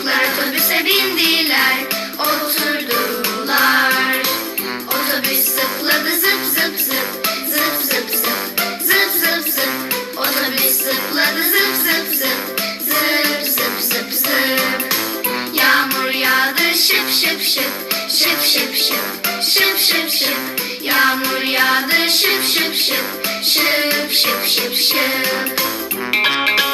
Çocuklar otobüse bindiler, oturdular. Otobüs zıpladı zıp zıp zıp, zıp zıp zıp, zıp zıp zıp. Otobüs zıpladı zıp zıp zıp, zıp zıp zıp zıp. Yağmur yağdı şıp şıp şıp, şıp şıp şıp, şıp şıp şıp. Yağmur yağdı şıp şıp şıp, şıp şıp şıp şıp. Korna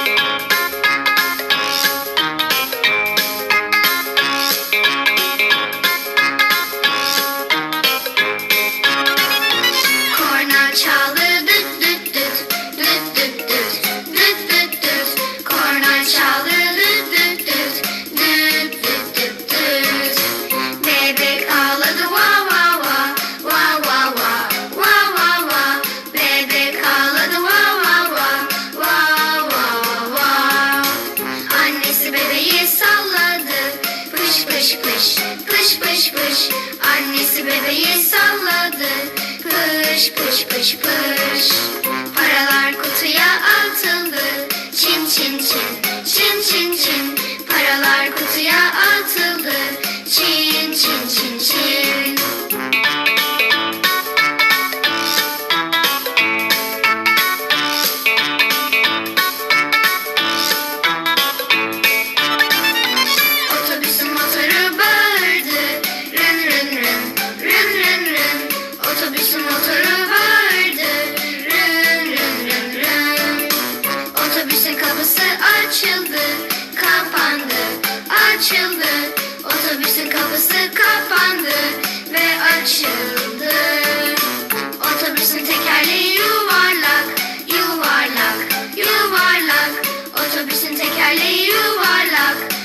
Pış pış pış Paralar kutuya atıldı. Çin çin çin. Çin çin çin. Paralar kutuya atıldı tekerleği yuvarlak